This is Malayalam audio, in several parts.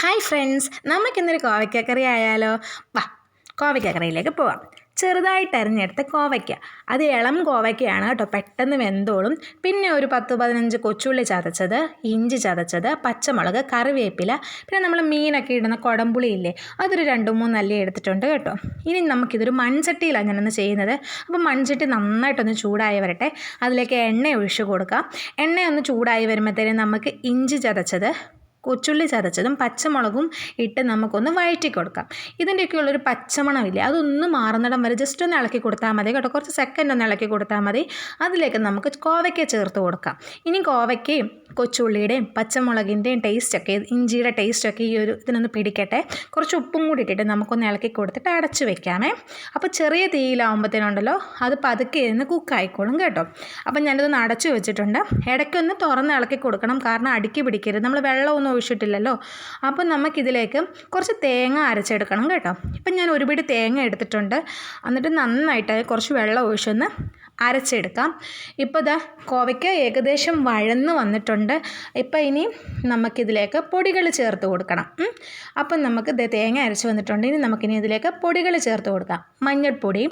ഹായ് ഫ്രണ്ട്സ് നമുക്കിന്നൊരു കോവയ്ക്കക്കറി ആയാലോ? വാ കോവയ്ക്കക്കറിയിലേക്ക് പോവാം. ചെറുതായിട്ട് അരിഞ്ഞെടുത്ത കോവയ്ക്ക. അത് ഇളം കോവയ്ക്കയാണ് കേട്ടോ പെട്ടെന്ന് വെന്തോളും. പിന്നെ ഒരു പത്ത് പതിനഞ്ച് കൊച്ചുള്ളി ചതച്ചത് ഇഞ്ചി ചതച്ചത് പച്ചമുളക് കറിവേപ്പില പിന്നെ നമ്മൾ മീനൊക്കെ ഇടുന്ന കൊടമ്പുളിയില്ലേ അതൊരു രണ്ട് മൂന്ന് അല്ലി എടുത്തിട്ടുണ്ട് കേട്ടോ. ഇനി നമുക്കിതൊരു മൺചട്ടിയിലാണ് ഞാനൊന്ന് ചെയ്യുന്നത്. അപ്പോൾ മൺചട്ടി നന്നായിട്ടൊന്ന് ചൂടായി വരട്ടെ. അതിലേക്ക് എണ്ണ ഒഴിച്ചു കൊടുക്കാം. എണ്ണ ഒന്ന് ചൂടായി വരുമ്പോഴത്തേനും നമുക്ക് ഇഞ്ചി ചതച്ചത് കൊച്ചുള്ളി ചതച്ചതും പച്ചമുളകും ഇട്ട് നമുക്കൊന്ന് വഴറ്റി കൊടുക്കാം ഇതിന്റെയൊക്കെ ഉള്ളൊരു പച്ചമണമില്ലേ? അതൊന്ന് മാറുന്നിടം വരെ ജസ്റ്റ് ഒന്ന് ഇളക്കി കൊടുത്താൽ മതി കേട്ടോ. കുറച്ച് സെക്കൻഡ് ഒന്ന് ഇളക്കി കൊടുത്താൽ മതി. അതിലേക്ക് നമുക്ക് കോവയ്ക്ക ചേർത്ത് കൊടുക്കാം. ഇനി കോവയ്ക്കയും കൊച്ചുള്ളിയുടെയും പച്ചമുളകിന്റെയും ടേസ്റ്റൊക്കെ ഇഞ്ചിയുടെ ടേസ്റ്റൊക്കെ ഈ ഒരു ഇതിനൊന്ന് പിടിക്കട്ടെ. കുറച്ച് ഉപ്പും കൂടി ഇട്ടിട്ട് നമുക്കൊന്ന് ഇളക്കി കൊടുത്തിട്ട് അടച്ചു വെക്കാമേ. അപ്പോൾ ചെറിയ തീയിലാവുമ്പോഴത്തേനുണ്ടല്ലോ അത് പതുക്കെ ഇരുന്ന് കുക്കായിക്കോളും കേട്ടോ. അപ്പം ഞാനിതൊന്ന് അടച്ചു വെച്ചിട്ടുണ്ട്. ഇടയ്ക്കൊന്ന് തുറന്ന് ഇളക്കി കൊടുക്കണം. കാരണം അടുക്കി പിടിക്കരുത്. നമ്മൾ വെള്ളമൊന്നും ഒഴിച്ചിട്ടില്ലല്ലോ അപ്പം നമുക്കിതിലേക്ക് കുറച്ച് തേങ്ങ അരച്ചെടുക്കണം കേട്ടോ. ഇപ്പം ഞാൻ ഒരു പിടി തേങ്ങ എടുത്തിട്ടുണ്ട്. എന്നിട്ട് നന്നായിട്ട് കുറച്ച് വെള്ളം ഒഴിച്ചൊന്ന് അരച്ചെടുക്കാം. ഇപ്പോൾ ഇതാ കോവയ്ക്ക് ഏകദേശം വഴന്ന് വന്നിട്ടുണ്ട്. ഇപ്പം ഇനി നമുക്കിതിലേക്ക് പൊടികൾ ചേർത്ത് കൊടുക്കണം. അപ്പം നമുക്ക് തേങ്ങ അരച്ച് വന്നിട്ടുണ്ട്. ഇനി നമുക്കിനി ഇതിലേക്ക് പൊടികൾ ചേർത്ത് കൊടുക്കാം. മഞ്ഞൾപ്പൊടി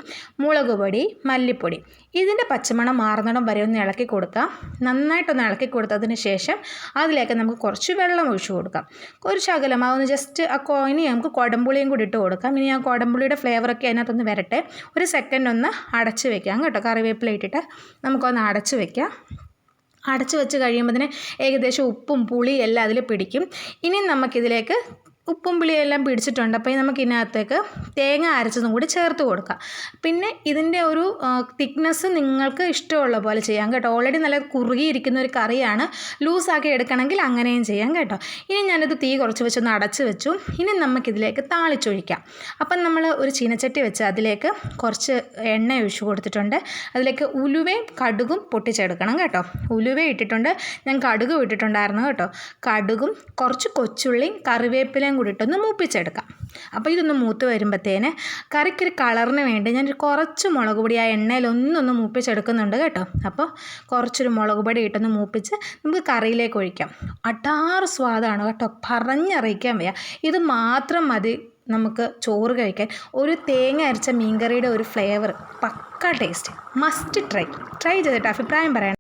മുളക് പൊടി മല്ലിപ്പൊടി. ഇതിന്റെ പച്ചമണം മാറുന്നിടം വരെ ഒന്ന് ഇളക്കി കൊടുക്കാം. നന്നായിട്ടൊന്ന് ഇളക്കി കൊടുത്തതിന് ശേഷം അതിലേക്ക് നമുക്ക് കുറച്ച് വെള്ളം ഒഴിച്ചു കൊടുക്കാം. ഒരു ശകലം ജസ്റ്റ് ആ കോയിന് നമുക്ക് കുടംപുളിയും കൂടി ഇട്ട് കൊടുക്കാം. ഇനി ആ കുടംപുളിയുടെ ഫ്ലേവറൊക്കെ അതിനകത്തൊന്ന് വരട്ടെ. ഒരു സെക്കൻഡ് ഒന്ന് അടച്ച് വെക്കാം കേട്ടോ. കറിവേപ്പില ഇട്ടിട്ട് നമുക്കൊന്ന് അടച്ച് വെക്കാം. അടച്ച് വെച്ച് കഴിയുമ്പോൾ ഏകദേശം ഉപ്പും പുളിയും എല്ലാം അതിൽ പിടിക്കും. ഇനി നമുക്കിതിലേക്ക് ഉപ്പും പുളിയെല്ലാം പിടിച്ചിട്ടുണ്ട്. അപ്പോൾ നമുക്ക് ഇതിനകത്തേക്ക് തേങ്ങ അരച്ചതും കൂടി ചേർത്ത് കൊടുക്കാം. പിന്നെ ഇതിന്റെ ഒരു തിക്നെസ് നിങ്ങൾക്ക് ഇഷ്ടമുള്ള പോലെ ചെയ്യാം കേട്ടോ. ഓൾറെഡി നല്ല കുറുകിയിരിക്കുന്ന ഒരു കറിയാണ്. ലൂസാക്കി എടുക്കണമെങ്കിൽ അങ്ങനെയും ചെയ്യാം കേട്ടോ. ഇനി ഞാനത് തീ കുറച്ച് വെച്ചൊന്ന് അടച്ച് വെച്ചു. ഇനി നമുക്കിതിലേക്ക് താളിച്ചൊഴിക്കാം. അപ്പം നമ്മൾ ഒരു ചീനച്ചട്ടി വെച്ച് അതിലേക്ക് കുറച്ച് എണ്ണ ഒഴിച്ചു കൊടുത്തിട്ടുണ്ട്. അതിലേക്ക് ഉലുവയും കടുകും പൊട്ടിച്ചെടുക്കണം കേട്ടോ. ഉലുവ ഇട്ടിട്ടുണ്ട്. ഞാൻ കടുക് ഇട്ടിട്ടുണ്ടായിരുന്നു കേട്ടോ. കടുകും കുറച്ച് കൊച്ചുള്ളിയും കറിവേപ്പിലയും കൂടി ഇട്ടൊന്ന് മൂപ്പിച്ചെടുക്കാം. അപ്പോൾ ഇതൊന്ന് മൂത്ത് വരുമ്പോഴത്തേന് കറിക്കൊരു കളറിന് വേണ്ടി ഞാൻ കുറച്ച് മുളക് പൊടി ആ എണ്ണയിൽ ഒന്നൊന്ന് മൂപ്പിച്ചെടുക്കുന്നുണ്ട് കേട്ടോ. അപ്പോൾ കുറച്ചൊരു മുളക് പൊടി ഇട്ടൊന്ന് മൂപ്പിച്ച് നമുക്ക് കറിയിലേക്ക് ഒഴിക്കാം. അട്ടാറ് സ്വാദാണ് കേട്ടോ. പറഞ്ഞറിയിക്കാൻ വയ്യ. ഇത് മാത്രം മതി നമുക്ക് ചോറ് കഴിക്കാൻ. ഒരു തേങ്ങ അരച്ച മീൻകറിയുടെ ഒരു flavour. Pakka taste. Must try. Try ചെയ്തിട്ട് അഭിപ്രായം പറയണം.